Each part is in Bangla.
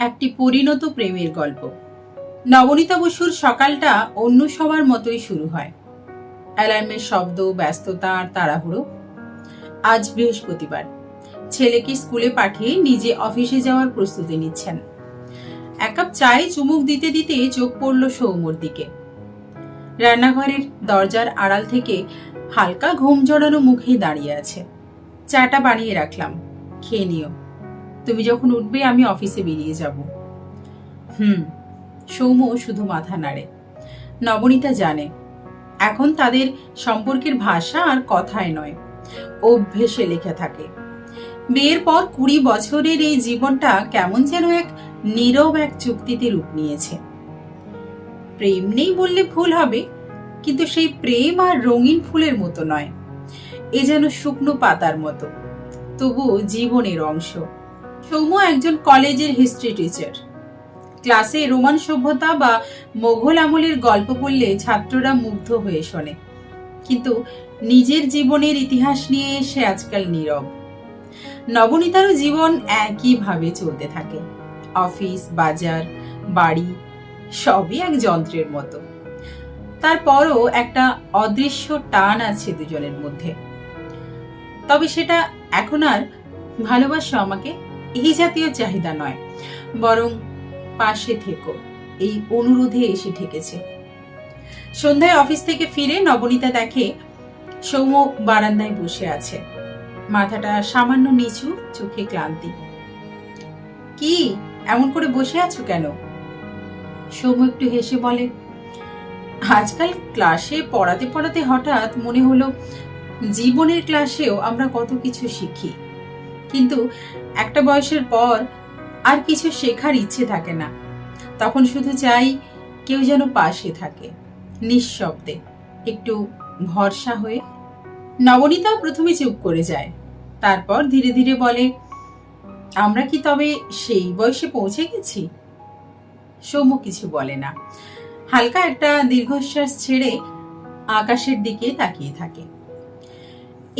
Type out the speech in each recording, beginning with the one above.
একটি পরিণত প্রেমের গল্প। নবনীতা বসুর সকালটা অন্য সবার মতোই শুরু হয়। অ্যালার্মের শব্দ, ব্যস্ততা আর তাড়াহুড়ো। আজ বৃহস্পতিবার। ছেলেকে স্কুলে পাঠিয়ে নিজে অফিসে যাওয়ার প্রস্তুতি নিচ্ছেন। এক কাপ চায়ে চুমুক দিতে দিতে চোখ পড়ল সৌমর দিকে। রান্নাঘরের দরজার আড়াল থেকে হালকা ঘুম জড়ানো মুখে দাঁড়িয়ে আছে। চাটা বানিয়ে রাখলাম। খেয়ে নিও। তুমি যখন উঠবে, আমি অফিসে বেরিয়ে যাব। হুম, সৌম্য শুধু মাথা নাড়ে। নবনীতা জানে, এখন তাদের সম্পর্কের ভাষা আর কথায় নয়, অভ্যেসে লেখা থাকে। বিয়ের পর কুড়ি বছরের এই জীবনটা কেমন যেন এক নীরব এক চুক্তিতে রূপ নিয়েছে। প্রেম নেই বললে ভুল হবে, কিন্তু সেই প্রেম আর রঙিন ফুলের মতো নয়, এ যেন শুকনো পাতার মতো, তবুও জীবনের অংশ। সৌম্য একজন কলেজের হিস্ট্রি টিচার ক্লাসে রোমান সভ্যতা বা মোঘল আমলের গল্প বললে ছাত্ররা মুগ্ধ হয়ে শোনে। কিন্তু নিজের জীবনের ইতিহাস নিয়ে সে আজকাল নীরব। নবনীতারও জীবন একইভাবে চলতে থাকে। অফিস, বাজার, বাড়ি, সবই এক যন্ত্রের মতো। তারপরও একটা অদৃশ্য টান আছে দুজনের মধ্যে। তবে সেটা এখন আর ভালোবাসো আমাকে? এই জাতীয় চাহিদা নয়, বরং পাশে থেকো, এই অনুরোধে এসে ঠেকেছে। সন্ধ্যায় অফিস থেকে ফিরে নবনীতা দেখে সৌম্য বারান্দায় বসে আছে। মাথাটা সামান্য নিচু, চোখে ক্লান্তি। কি? এমন করে বসে আছো কেন? সৌম্য একটু হেসে বলে, আজকাল ক্লাসে পড়াতে পড়াতে হঠাৎ মনে হলো জীবনের ক্লাসেও আমরা কত কিছু শিখি। কিন্তু একটা বয়সের পর আর কিছু শেখার ইচ্ছে থাকে না। তখন শুধু চাই কেউ যেন পাশে থাকে, নিঃশব্দে, একটু ভরসা হয়ে। নবনীতাও প্রথমে চুপ করে যায়, তারপর ধীরে ধীরে বলে, আমরা কি তবে সেই বয়সে পৌঁছে গেছি? সৌম্য কিছু বলে না। হালকা একটা দীর্ঘশ্বাস ছেড়ে আকাশের দিকে তাকিয়ে থাকে।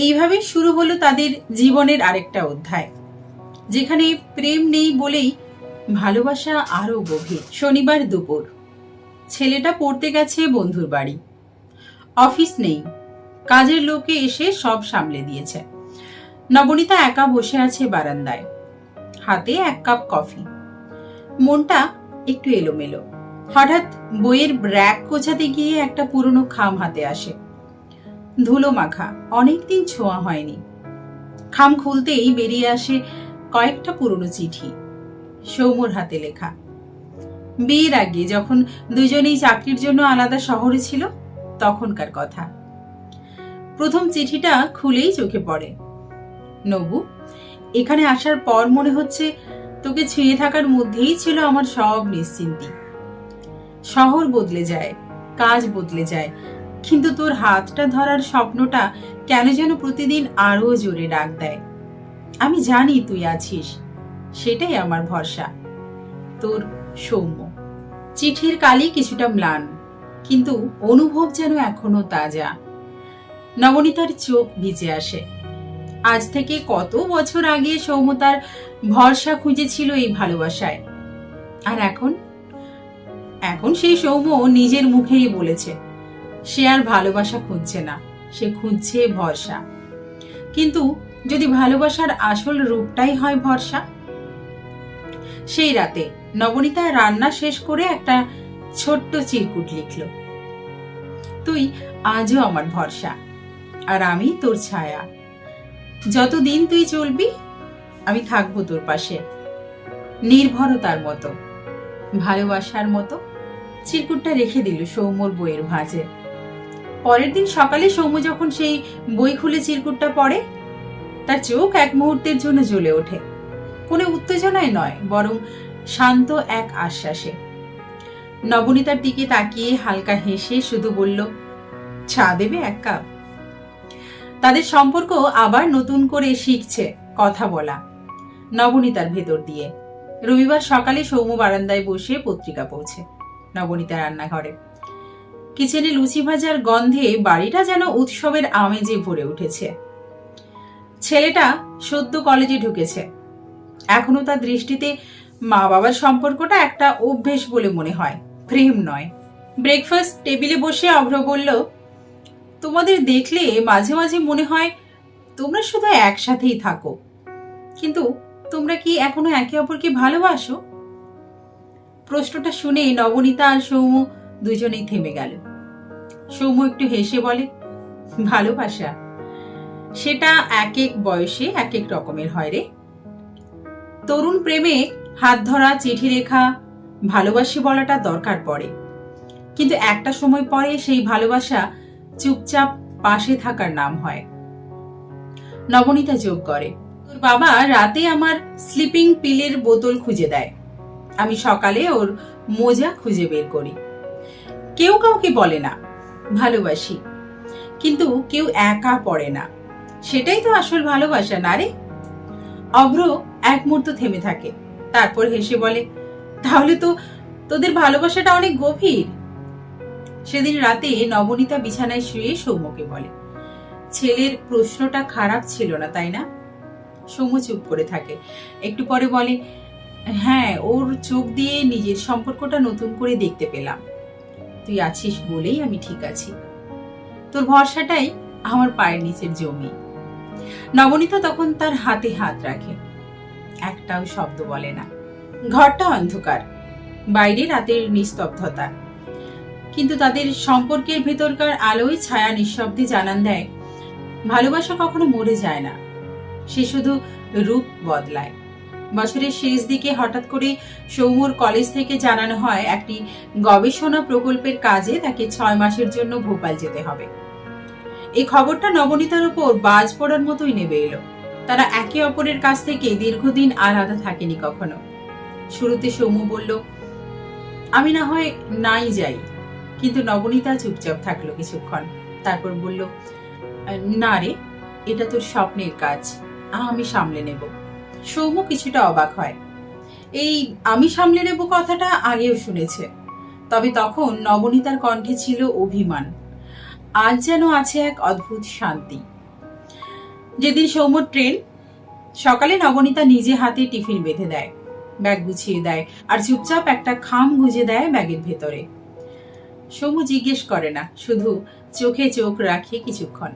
এইভাবে শুরু হলো তাদের জীবনের আরেকটা অধ্যায়, যেখানে প্রেম নেই বলেই ভালোবাসা আরও গভীর। শনিবার দুপুর, ছেলেটা পড়তে গেছে বন্ধুর বাড়ি। অফিস নেই, কাজের লোকে এসে সব সামলে দিয়েছে। নবনীতা একা বসে আছে বারান্দায়, হাতে এক কাপ কফি। মনটা একটু এলোমেলো। হঠাৎ বইয়ের ব্র্যাক গোছাতে গিয়ে একটা পুরনো খাম হাতে আসে। ধুলো মাখা অনেকদিন ছোঁয়া হয়নি। খাম খুলতেই বেরিয়ে আসে কয়েকটা পুরনো চিঠি। সৌমর হাতে লেখা, বিয়ের আগে যখন দুজনেই চাকরির জন্য আলাদা শহরে ছিল, তখনকার কথা। প্রথম চিঠিটা খুলেই চোখে পড়ে। নবু, এখানে আসার পর মনে হচ্ছে তোকে ছুঁয়ে থাকার মধ্যেই ছিল আমার সব নিশ্চিন্তি। শহর বদলে যায়, কাজ বদলে যায় কিন্তু তোর হাতটা ধরার স্বপ্নটা কেন যেন প্রতিদিন আরও জোরে ডাক দেয়? আমি জানি তুই আছিস। সেটাই আমার ভরসা। তোর সৌম্য। চিঠির কালি কিছুটা ম্লান, কিন্তু অনুভব যেন এখনও তাজা। নবনীতার চোখ ভিজে আসে। আজ থেকে কত বছর আগে সৌম্য তার ভরসা খুঁজেছিল এই ভালোবাসায়। আর এখন? এখন সেই সৌম্য নিজের মুখেই বলেছে। সে আর ভালোবাসা খুঁজছে না। সে খুঁজছে ভরসা। কিন্তু যদি ভালোবাসার আসল রূপটাই হয় ভরসা? সেই রাতে নবনীতা রান্না শেষ করে একটা ছোট্ট চিরকুট লিখল। তুই আজও আমার ভরসা, আর আমি তোর ছায়া। যতদিন তুই চলবি, আমি থাকব তোর পাশে। নির্ভরতার মতো, ভালোবাসার মতো। চিরকুটটা রেখে দিল সৌম্যর বইয়ের ভাঁজে। পরের দিন সকালে সৌম্য যখন সেই বই খুলে চিরকুটটা পড়ে, তার চোখ এক মুহূর্তের জন্য জ্বলে ওঠে। কোনো উত্তেজনায় নয়, বরং শান্ত এক আশ্বাসে। নবনীতার দিকে তাকিয়ে হালকা হেসে শুধু বলল, চা দেবে এক কাপ? তাদের সম্পর্ক আবার নতুন করে শিখছে কথা বলা নবনীতার ভেতর দিয়ে। রবিবার সকালে সৌম্য বারান্দায় বসে পত্রিকা পৌঁছে নবনীতা রান্নাঘরে। কিচেনে লুচি ভাজার গন্ধে বাড়িটা যেন উৎসবের আমেজে ভরে উঠেছে। ছেলেটা সদ্য কলেজে ঢুকেছে। এখনও তার দৃষ্টিতে মা বাবার সম্পর্কটা একটা অভ্যেস বলে মনে হয়, প্রেম নয়। ব্রেকফাস্ট টেবিলে বসে অভ্র বলল, তোমাদের দেখলে মাঝে মাঝে মনে হয় তোমরা শুধু একসাথেই থাকো, কিন্তু তোমরা কি এখনও একে অপরকে ভালোবাসো? প্রশ্নটা শুনে নবনীতা আর সৌম্য দুজনেই থেমে গেল। সৌম্য একটু হেসে বলে, ভালোবাসা। সেটা এক এক বয়সে এক এক রকমের হয় রে। তরুণ প্রেমে হাত ধরা, চিঠি লেখা, ভালোবাসি বলাটা দরকার পড়ে। কিন্তু একটা সময় পরে সেই ভালোবাসা চুপচাপ পাশে থাকার নাম হয়। নবনীতা যোগ করে, তোর বাবা রাতে আমার স্লিপিং পিলের বোতল খুঁজে দেয়। আমি সকালে ওর মোজা খুঁজে বের করি। কেউ কাউকে বলে না। ভালোবাসি। কিন্তু কেউ একা পড়ে না। সেটাই তো আসল ভালোবাসা, না রে? অভ্র এক মুহূর্ত থেমে থাকে, তারপর হেসে বলে, তাহলে তো তোদের ভালোবাসাটা অনেক গভীর। সেদিন রাতে নবনীতা বিছানায় শুয়ে সৌম্যকে বলে, ছেলের প্রশ্নটা খারাপ ছিল না, তাই না? সৌম্য চুপ করে থাকে। একটু পরে বলে হ্যাঁ ওর চোখ দিয়ে নিজের সম্পর্কটা নতুন করে দেখতে পেলাম। তুই আছিস বলেই আমি ঠিক আছি। তোর ভরসাটাই আমার পায়ের নিচের জমি। নবনীতা তখন তার হাতে হাত রাখে। একটাও শব্দ বলে না। ঘরটা অন্ধকার। বাইরে রাতের নিস্তব্ধতা। কিন্তু তাদের সম্পর্কের ভেতরকার আলোয় ছায়া নিঃশব্দে জানান দেয়, ভালোবাসা কখনো মরে যায় না। সে শুধু রূপ বদলায়। বছরের শেষ দিকে হঠাৎ করে সৌমুর কলেজ থেকে জানানো হয়, একটি গবেষণা প্রকল্পের কাজে তাকে ছয় মাসের জন্য ভোপাল যেতে হবে। এই খবরটা নবনীতার উপর বাজ পড়ার মতোই নেবে এলো। তারা একে অপরের কাছ থেকে দীর্ঘদিন আলাদা থাকেনি কখনো। শুরুতে সৌম্য বলল, আমি না হয় নাই যাই। কিন্তু নবনীতা চুপচাপ থাকল কিছুক্ষণ। তারপর বলল, না রে, এটা তোর স্বপ্নের কাজ। আমি সামলে নেব। সৌম্য কিছুটা অবাক হয়। এই আমি সামলে নেব কথাটা আগেও শুনেছে। তবে তখন নবনীতার কণ্ঠে ছিল অভিমান। আজ যেন আছে এক অদ্ভুত শান্তি। যেদিন সৌম্য ট্রেন, সকালে নবনীতা নিজে হাতে টিফিন বেঁধে দেয়, ব্যাগ গুছিয়ে দেয় আর চুপচাপ একটা খাম গুঁজে দেয় ব্যাগের ভেতরে। সৌম্য জিজ্ঞেস করে না, শুধু চোখে চোখ রাখে কিছুক্ষণ।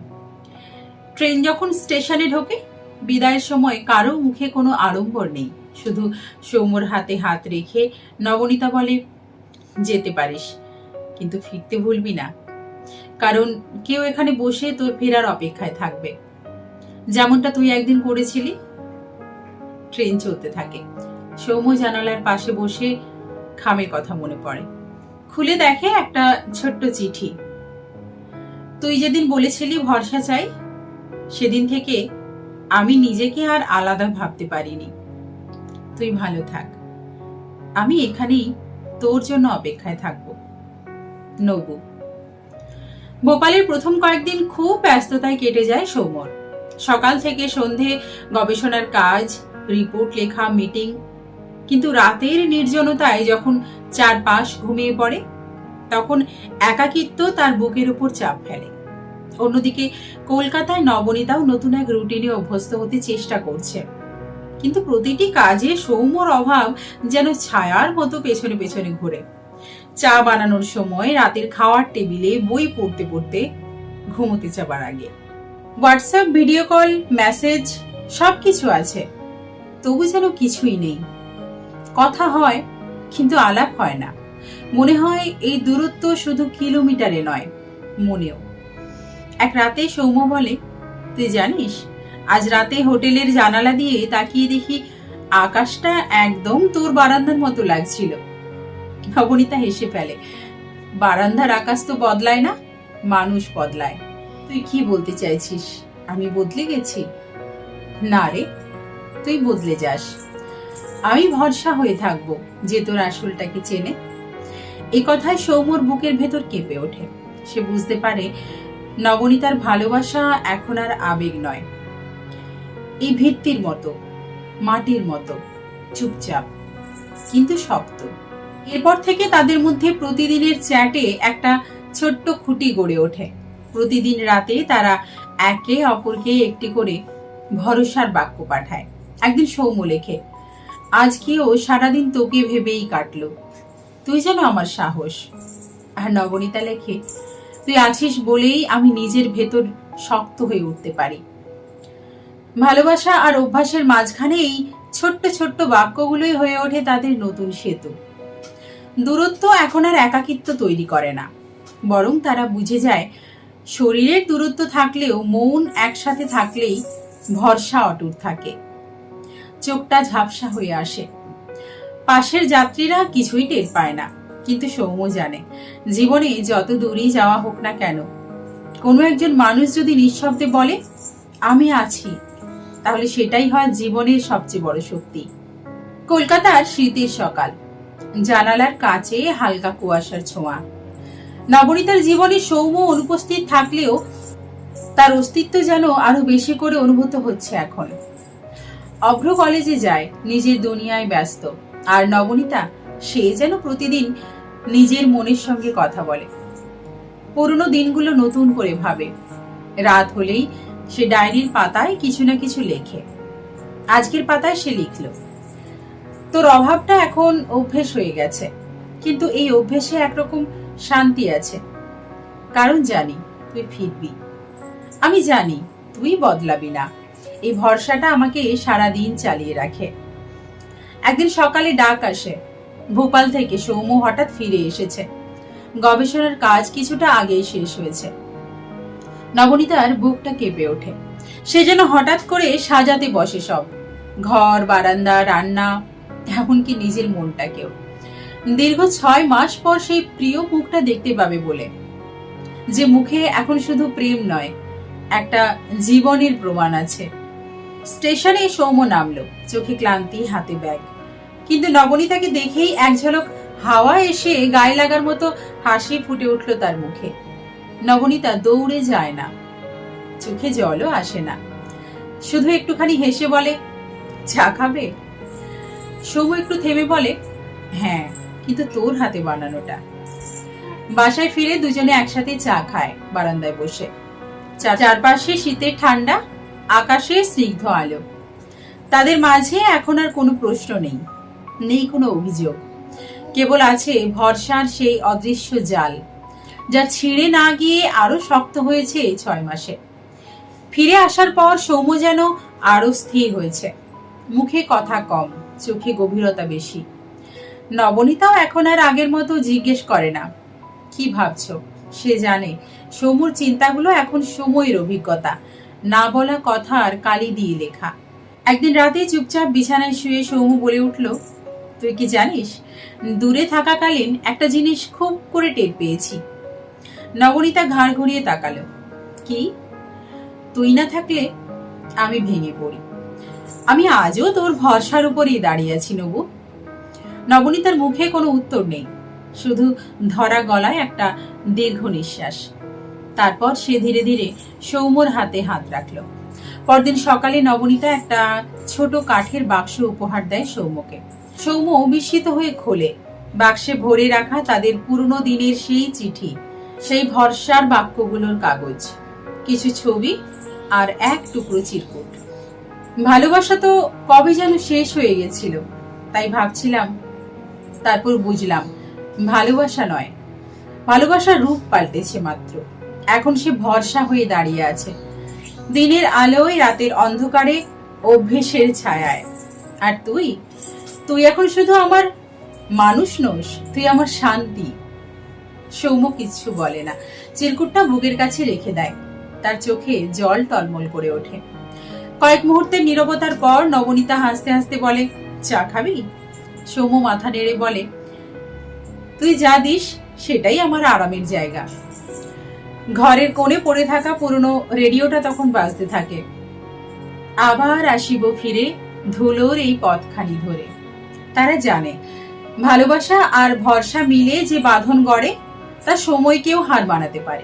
ট্রেন যখন স্টেশনে ঢোকে বিদায়ের সময় কারও মুখে কোনো আড়ম্বর নেই। শুধু সৌম্যর হাতে হাত রেখে নবনীতা বলে, যেতে পারিস, কিন্তু ফিরতে ভুলবি না। কারণ কেউ এখানে বসে তোর ফেরার অপেক্ষায় থাকবে। যেমনটা তুই একদিন করেছিলি, ট্রেন চলতে থাকে। সৌম্য জানালার পাশে বসে খামের কথা মনে পড়ে। খুলে দেখে একটা ছোট্ট চিঠি। তুই যেদিন বলেছিলি ভরসা চাই, সেদিন থেকে আমি নিজেকে আর আলাদা ভাবতে পারিনি। তুই ভালো থাক। আমি এখানেই তোর জন্য অপেক্ষায় থাকব। নবু। ভোপালের প্রথম কয়েকদিন খুব ব্যস্ততায় কেটে যায় সৌমর। সকাল থেকে সন্ধে গবেষণার কাজ, রিপোর্ট লেখা, মিটিং। কিন্তু রাতের নির্জনতায় যখন চারপাশ ঘুমিয়ে পড়ে, তখন একাকিত্ব তার বুকের উপর চাপ ফেলে। অন্যদিকে কলকাতায় নবনীতাও নতুন এক রুটিনে অভ্যস্ত হতে চেষ্টা করছে। কিন্তু প্রতিটি কাজে সৌম্যর অভাব যেন ছায়ার মতো পেছনে পেছনে ঘুরে। চা বানানোর সময় রাতের খাওয়ার টেবিলে বই পড়তে পড়তে ঘুমোতে যাবার আগে। হোয়াটসঅ্যাপ, ভিডিও কল, মেসেজ সব কিছু আছে। তবু যেন কিছুই নেই। কথা হয়, কিন্তু আলাপ হয় না। মনে হয় এই দূরত্ব শুধু কিলোমিটারে নয়, মনেও। এক রাতে সৌম্য বলে, তুই জানিস, আজ রাতে হোটেলের জানালা দিয়ে তাকিয়ে দেখি আকাশটা একদম তোর বারান্দার মতো লাগছিল। নবনীতা হেসে ফেলে, বারান্দার আকাশ তো বদলায় না, মানুষ বদলায়। তুই কি বলতে চাইছিস? আমি বদলে গেছি? না রে, তুই বদলে যাস। আমি ভরসা হয়ে থাকব যে তোর আসলটাকে চেনে। এই কথায় সৌম্যর বুকের ভেতর কেঁপে ওঠে। সে বুঝতে পারে নবনীতার ভালোবাসা এখন আর আবেগ নয়। এই ভিত্তির মতো, মাটির মতো, চুপচাপ, কিন্তু শক্ত। এরপর থেকে তাদের মধ্যে প্রতিদিনের চ্যাটে একটা ছোট্ট খুঁটি গড়ে ওঠে। প্রতিদিন রাতে তারা একে অপরকে একটি করে ভরসার বাক্য পাঠায়। একদিন সৌম্য লেখে, আজকেও সারাদিন তোকে ভেবেই কাটলো। তুই যেন আমার সাহস। আর নবনীতা লেখে তুই আছিস বলেই আমি নিজের ভেতর শক্ত হয়ে উঠতে পারি। ভালোবাসা আর অভ্যাসের মাঝখানে এই ছোট্ট ছোট্ট বাক্যগুলোই হয়ে ওঠে তাদের নতুন সেতু। দূরত্ব এখন আর একাকিত্ব তৈরি করে না। বরং তারা বুঝে যায়, শরীরের দূরত্ব থাকলেও মন একসাথে থাকলেই ভরসা অটুট থাকে। চোখটা ঝাপসা হয়ে আসে। পাশের যাত্রীরা কিছুই টের পায় না। কিন্তু সৌম্য জানে। জীবনে যত দূরেই যাওয়া হোক না কেন, কোনো একজন মানুষ যদি নিঃশব্দে বলে, আমি আছি, তাহলে সেটাই হয় জীবনের সবচেয়ে বড় শক্তি। কলকাতার শীতের সকাল, জানালার কাছে হালকা কুয়াশার ছোঁয়া। নবনীতার জীবনে সৌম্য অনুপস্থিত থাকলেও তার অস্তিত্ব যেন আরও বেশি করে অনুভূত হচ্ছে এখন। অভ্র কলেজে যায়, নিজের দুনিয়ায় ব্যস্ত, আর নবনীতা সে যেন প্রতিদিন নিজের মনের সঙ্গে কথা বলে। পুরনো দিনগুলো নতুন করে ভাবে। রাত হলেই সে ডায়েরির পাতায় কিছু না কিছু লেখে। আজকের পাতায় সে লিখল, তোর অভাবটা এখন অভ্যেস হয়ে গেছে, কিন্তু এই অভ্যেসে একরকম শান্তি আছে। কারণ জানি তুই ফিরবি। আমি জানি তুই বদলাবি না। এই ভরসাটা আমাকে সারা দিন চালিয়ে রাখে। একদিন সকালে ডাক আসে ভোপাল থেকে সৌম্য হঠাৎ ফিরে এসেছে। গবেষণার কাজ কিছুটা আগেই শেষ হয়েছে। নবনীতার বুকটা কেঁপে ওঠে। সে যেন হঠাৎ করে সাজাতে বসে সব। ঘর, বারান্দা, রান্না, এমনকি নিজের মনটাকেও। দীর্ঘ ছয় মাস পর সেই প্রিয় মুখটা দেখতে পাবে বলে। যে মুখে এখন শুধু প্রেম নয়, একটা জীবনের প্রমাণ আছে। স্টেশনে সৌম্য নামলো, চোখে ক্লান্তি, হাতে ব্যাগ। কিন্তু নবনীতাকে দেখেই এক ঝলক হাওয়া এসে গায়ে লাগার মতো হাসি ফুটে উঠল তার মুখে। নবনীতা দৌড়ে যায় না। চোখে জলও আসে না। শুধু একটুখানি হেসে বলে, চা খাবে? সৌম্য একটু থেমে বলে হ্যাঁ কিন্তু তোর হাতে বানানোটা। বাসায় ফিরে দুজনে একসাথে চা খায় বারান্দায় বসে। চা- চারপাশে শীতের ঠান্ডা, আকাশে স্নিগ্ধ আলো। তাদের মাঝে এখন আর কোনো প্রশ্ন নেই। নেই কোনো অভিযোগ। কেবল আছে ভরসার সেই অদৃশ্য জাল, যা ছিঁড়ে না গিয়ে আরও শক্ত হয়েছে এই ছয় মাসে। ফিরে আসার পর সৌম্য যেন আরও স্থির হয়েছে। মুখে কথা কম, চোখে গভীরতা বেশি। নবনীতাও এখন আর আগের মতো জিজ্ঞেস করে না। কি ভাবছ? সে জানে সৌমুর চিন্তাগুলো এখন সময়ের অভিজ্ঞতা। না বলা কথা আর কালি দিয়ে লেখা। একদিন রাতে চুপচাপ বিছানায় শুয়ে সৌমু বলে উঠল তুই কি জানিস? দূরে থাকাকালীন একটা জিনিস খুব করে টের পেয়েছি। নবনীতা ঘাড় ঘুরিয়ে তাকালো। কি? তুই না থাকলে আমি ভেঙে পড়ি। আমি আজও তোর ভরসার উপরেই দাঁড়িয়ে আছি, নবু। নবনীতার মুখে কোনো উত্তর নেই। শুধু ধরা গলায় একটা দীর্ঘ নিঃশ্বাস। তারপর সে ধীরে ধীরে সৌম্যর হাতে হাত রাখল। পরদিন সকালে নবনীতা একটা ছোট কাঠের বাক্স উপহার দেয় সৌম্যকে। সৌম্য বিস্মিত হয়ে খোলে। বাক্সে ভরে রাখা তাদের পুরনো দিনের সেই চিঠি, সেই ভরসার বাক্যগুলোর কাগজ, কিছু ছবি আর এক টুকরো চিরকুট। ভালোবাসা তো কবে যেন শেষ হয়ে গেছিল, তাই ভাবছিলাম, তারপর বুঝলাম, ভালোবাসা নয়, ভালোবাসার রূপ পাল্টেছে মাত্র। এখন সে ভরসা হয়ে দাঁড়িয়ে আছে। দিনের আলোয় রাতের অন্ধকারে অভ্যেসের ছায়ায়। আর তুই? তুই এখন শুধু আমার মানুষ নোস, তুই আমার শান্তি। সৌম্য কিচ্ছু বলে না। চিরকুটটা বুকের কাছে রেখে দেয়। তার চোখে জল টলমল করে ওঠে। কয়েক মুহূর্তের নীরবতার পর নবনীতা হাসতে হাসতে বলে, চা খাবি? সৌম্য মাথা নেড়ে বলে, তুই যা দিস, সেটাই আমার আরামের জায়গা। ঘরের কোণে পড়ে থাকা পুরনো রেডিওটা তখন বাজতে থাকে। আবার আসিব ফিরে ধুলোর এই পথখানি ধরে। তারা জানে। ভালোবাসা আর ভরসা মিলে যে বাঁধন গড়ে, তা সময়কেও হার বানাতে পারে।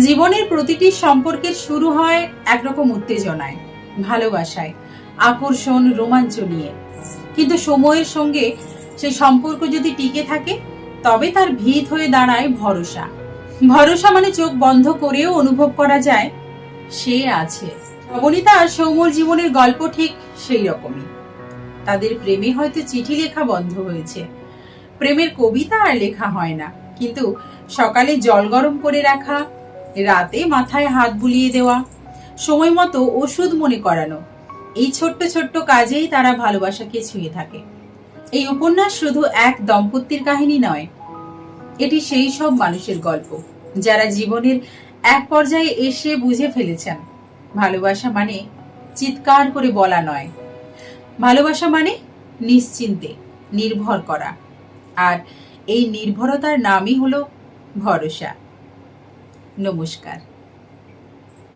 জীবনের প্রতিটি সম্পর্কের শুরু হয় একরকম উত্তেজনায়, ভালোবাসায়, আকর্ষণ, রোমাঞ্চ নিয়ে। কিন্তু সময়ের সঙ্গে সেই সম্পর্ক যদি টিকে থাকে, তবে তার ভিত হয়ে দাঁড়ায় ভরসা। ভরসা মানে চোখ বন্ধ করেও অনুভব করা যায়, সে আছে। নবনীতা আর সৌম্যর জীবনের গল্প ঠিক সেই রকমই। তাদের প্রেমে হয়তো চিঠি লেখা বন্ধ হয়েছে। প্রেমের কবিতা আর লেখা হয় না, কিন্তু সকালে জল গরম করে রাখা, রাতে মাথায় হাত বুলিয়ে দেওয়া, সময় মতো ওষুধ মনে করানো, এই ছোট্ট ছোট্ট কাজেই তারা ভালোবাসাকে ছুঁয়ে থাকে। এই উপন্যাস শুধু এক দম্পতির কাহিনী নয়, এটি সেই সব মানুষের গল্প, যারা জীবনের এক পর্যায়ে এসে বুঝে ফেলেছেন, ভালোবাসা মানে চিৎকার করে বলা নয়। ভালোবাসা মানে নিশ্চিন্তে নির্ভর করা। আর এই নির্ভরতার নামই হলো ভরসা। নমস্কার।